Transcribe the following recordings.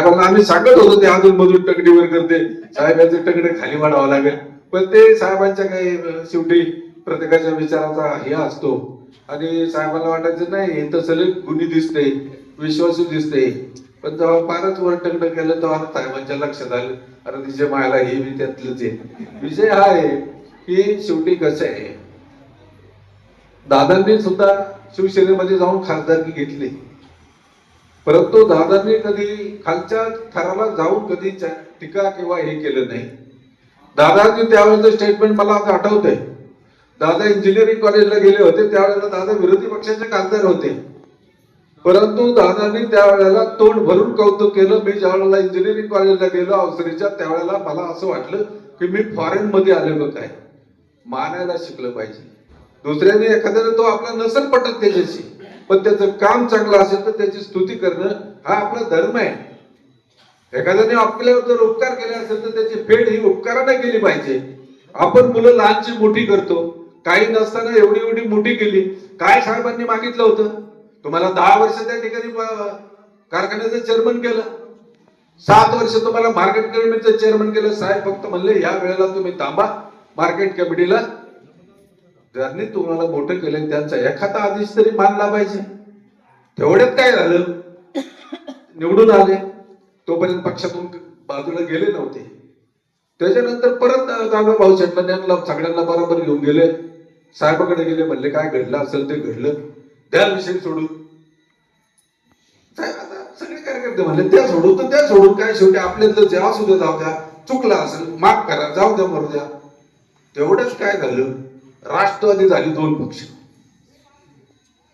कारण आम्ही सांगत होतो ते अजून मधून टकडीवर करते. साहेबांचे टकडे खाली वाढावं लागेल. पण ते साहेबांच्या काही शेवटी प्रत्येकाच्या विचाराचा हे असतो. आणि साहेबांना वाटायचं नाही हे तर सलग गुन्हे दिसते विश्वासू दिसते. पण जेव्हा फारच वर टकड केलं तेव्हा साहेबांच्या लक्षात आलं अरे तिच्या मायला हे मी त्यातलंच आहे. विषय हा आहे की शेवटी कसं आहे? दादांनी सुद्धा शिवसेनेमध्ये जाऊन खासदारकी घेतली. परंतु दादांनी कधी खालच्या थराला जाऊन कधी टीका किंवा हे केलं नाही. दादांनी त्यावेळेचं स्टेटमेंट मला आता आठवतंय. दादा इंजिनिअरिंग कॉलेजला गेले होते त्यावेळेला दादा विरोधी पक्षाचे खासदार होते. परंतु दादांनी त्यावेळेला तोंड भरून कौतुक केलं. मी ज्या वेळेला इंजिनिअरिंग कॉलेजला गेलो अवसरीच्या त्यावेळेला मला असं वाटलं की मी फॉरेन मध्ये आलेलो काय? मानायला शिकलं पाहिजे. दुसऱ्याने एखाद्याने तो आपला नसल पटत त्याच्याशी. पण त्याचं काम चांगलं असेल तर त्याची स्तुती करणं हा आपला धर्म आहे. एखाद्याने आपल्यावर जर उपकार केले असेल तर त्याची फेड ही उपकाराने केली पाहिजे. आपण मुलं लहानची मोठी करतो. काही नसताना एवढी एवढी मोठी केली. काय साहेबांनी मागितलं होतं? तुम्हाला दहा वर्ष त्या ठिकाणी कारखान्याचं चेअरमन केलं. सात वर्ष तुम्हाला मार्केट कमिटीचं चेअरमन केलं. साहेब फक्त म्हणले या वेळेला तुम्ही थांबा. मार्केट कमिटीला ज्यांनी तुम्हाला मोठं केलं त्यांचा एखादा आदेश तरी मानला पाहिजे. तेवढ्यात काय झालं? निवडून आले. तोपर्यंत पक्षातून बाजूला गेले नव्हते. त्याच्यानंतर परत दादा भाऊ शेटला यांना सगळ्यांना बरोबर घेऊन गेले. साहेबाकडे गेले म्हणले काय घडलं असेल ते घडलं. त्या विषयी सोडून. साहेब आता सगळे कार्यकर्ते म्हणले त्या सोडून तर त्या सोडून काय? शेवटी आपल्याला जे असू द्या जाऊ द्या. चुकला असेल माफ करा जाऊ द्या मरू द्या. तेवढंच काय झालं? राष्ट्रवादी झाली दोन पक्ष.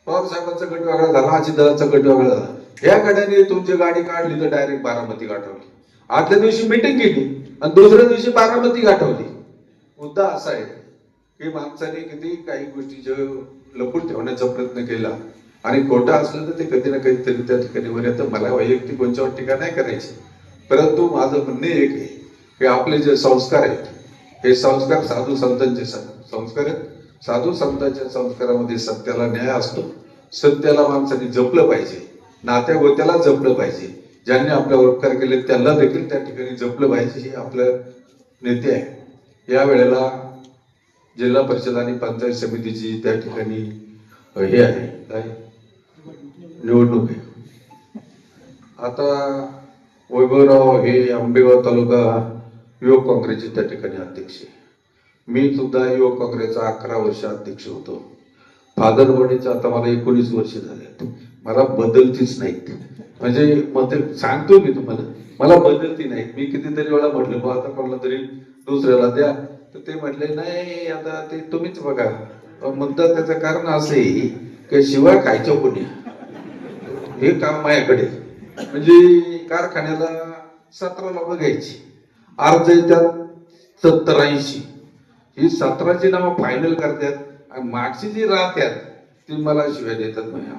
बाबासाहेबांचा गट वेगळा झाला अजितदादाचा गट वेगळा झाला. या गटाने तुमची गाडी काढली तर डायरेक्ट बारामती गाठवली. आदल्या दिवशी मिटिंग केली आणि दुसऱ्या दिवशी बारामती गाठवली. मुद्दा असा आहे की माणसाने किती काही गोष्टी लपून ठेवण्याचा प्रयत्न केला. आणि खोटं असलं तर ते कधी ना कधीतरी त्या ठिकाणी वर येतं. मला वैयक्तिक कोणच्यावर टीका नाही करायची. परंतु माझं म्हणणे एक आहे की आपले जे संस्कार आहेत हे संस्कार साधू संतांचे संस्कार आहेत. साधू संतांच्या संस्कारामध्ये सत्याला न्याय असतो. सत्याला माणसाने जपलं पाहिजे. नात्या गोत्याला जपलं पाहिजे. ज्यांनी आपल्यावर उपकार केले त्यांना देखील त्या ठिकाणी जपलं पाहिजे हे आपलं नेते आहे. या वेळेला जिल्हा परिषद आणि पंचायत समितीची त्या ठिकाणी हे आहे. काय? निवडणूक आहे. आता वैभवराव हे आंबेगाव तालुका युवक काँग्रेसचे त्या ठिकाणी अध्यक्ष मी सुद्धा युवक काँग्रेसचा अकरा वर्ष अध्यक्ष होतो. फादर आता मला एकोणीस वर्ष झाले मला बदलतीच नाहीत. म्हणजे मग सांगतो मी तुम्हाला. मला बदलती नाहीत. मी कितीतरी वेळा म्हटलं बा आता कोणाला तरी दुसऱ्याला द्या. तर ते म्हटले नाही आता ते तुम्हीच बघा. मुद्दा त्याचं कारण असं आहे की शिवाय खायच्या कोणी हे काम माझ्याकडे म्हणजे कारखान्याला सतरा लोक घ्यायची अर्ज येतात सत्तर ऐंशी ही सतराची नावं फायनल करतात आणि मागची जी राहतात ती मला शिवाय देतात म्हणजे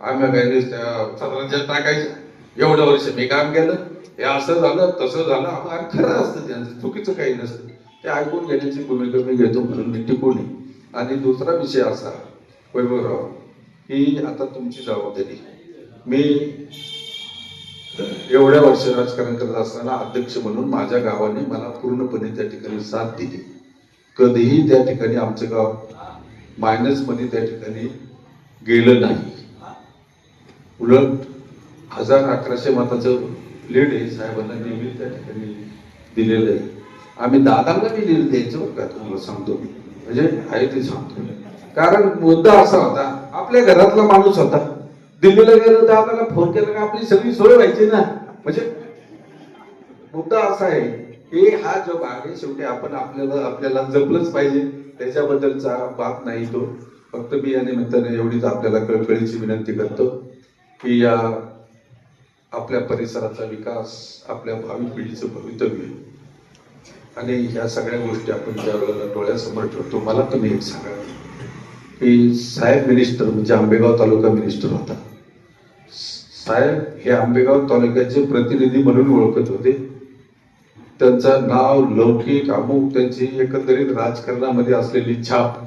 आम्ही काय सतराच्या टाकायच्या. एवढं वर्ष मी काम केलं. हे असं झालं तसं झालं. खरं असतं त्यांचं चुकीचं काही नसतं. ते ऐकून घेण्याची भूमिका मी घेतो म्हणून मी टिकून आणि दुसरा विषय असा वैभवराव ही आता तुमची जबाबदारी. मी एवढ्या वर्ष राजकारण करत असताना अध्यक्ष म्हणून माझ्या गावाने मला पूर्णपणे त्या ठिकाणी साथ दिली. कधीही त्या ठिकाणी आमचं गाव मायनसमध्ये त्या ठिकाणी गेलं नाही. उलट हजार अकराशे मताचं लीड आहे साहेबांना नेहमी त्या ठिकाणी दिलेलं आहे. आम्ही दादांना बी लीड द्यायचं बरं का तुम्हाला सांगतो. मी म्हणजे आहे ते सांगतो. कारण मुद्दा असा होता आपल्या घरातला माणूस होता. दिल्लीला गेलो दादाला फोन केला का आपली सगळी सोय व्हायची ना. म्हणजे मुद्दा असा आहे की हा जो भाग आहे शेवटी आपण आपल्याला आपल्याला जपलंच पाहिजे. त्याच्याबद्दलचा बात नाही तो. फक्त मी या निमित्ताने एवढीच आपल्याला कळकळीची विनंती करतो की या आपल्या परिसराचा विकास आपल्या भावी पिढीचं भवितव्य. आणि ह्या सगळ्या गोष्टी आपण ज्या वेळेला डोळ्यासमोर ठेवतो. मला तुम्ही एक सांगा की साहेब मिनिस्टर म्हणजे आंबेगाव तालुका मिनिस्टर होता. साहेब हे आंबेगाव तालुक्याचे प्रतिनिधी म्हणून ओळखत होते. त्यांचं नाव लौकिक अमुक त्यांची एकंदरीत राजकारणामध्ये असलेली छाप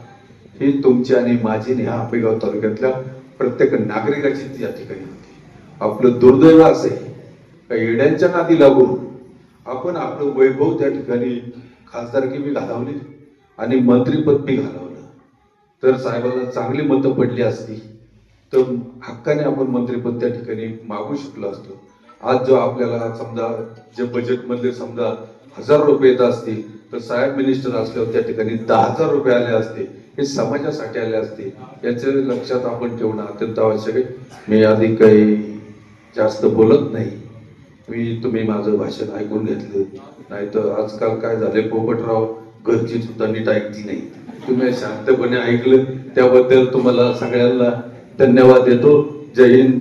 ही तुमची आणि माझी ह्या आंबेगाव तालुक्यातल्या प्रत्येक नागरिकाची ती या ठिकाणी होती. आपलं दुर्दैव असे आहे येड्यांच्या नादी लागून आपण आपलं वैभव त्या ठिकाणी खासदारकी मी घालवली आणि मंत्रीपद मी घालवलं. तर साहेबांना चांगली मतं पडली असती. तर हक्काने आपण मंत्रीपद त्या ठिकाणी मागू शकलो असतो. आज जो आपल्याला समजा जे बजेटमधले समजा हजार रुपये येत असतील तर साहेब मिनिस्टर असल्यावर त्या ठिकाणी दहा हजार रुपये आले असते. हे समाजासाठी आले असते. याचे लक्षात आपण ठेवणं अत्यंत आवश्यक आहे. मी आधी काही जास्त बोलत नाही. मी तुम्ही माझं भाषण ऐकून घेतलं. नाहीतर आजकाल काय झाले पोपटराव घरची सुद्धा नीट ऐकली नाही. तुम्ही शांतपणे ऐकलं त्याबद्दल तुम्हाला सगळ्यांना धन्यवाद देतो. जय हिंद.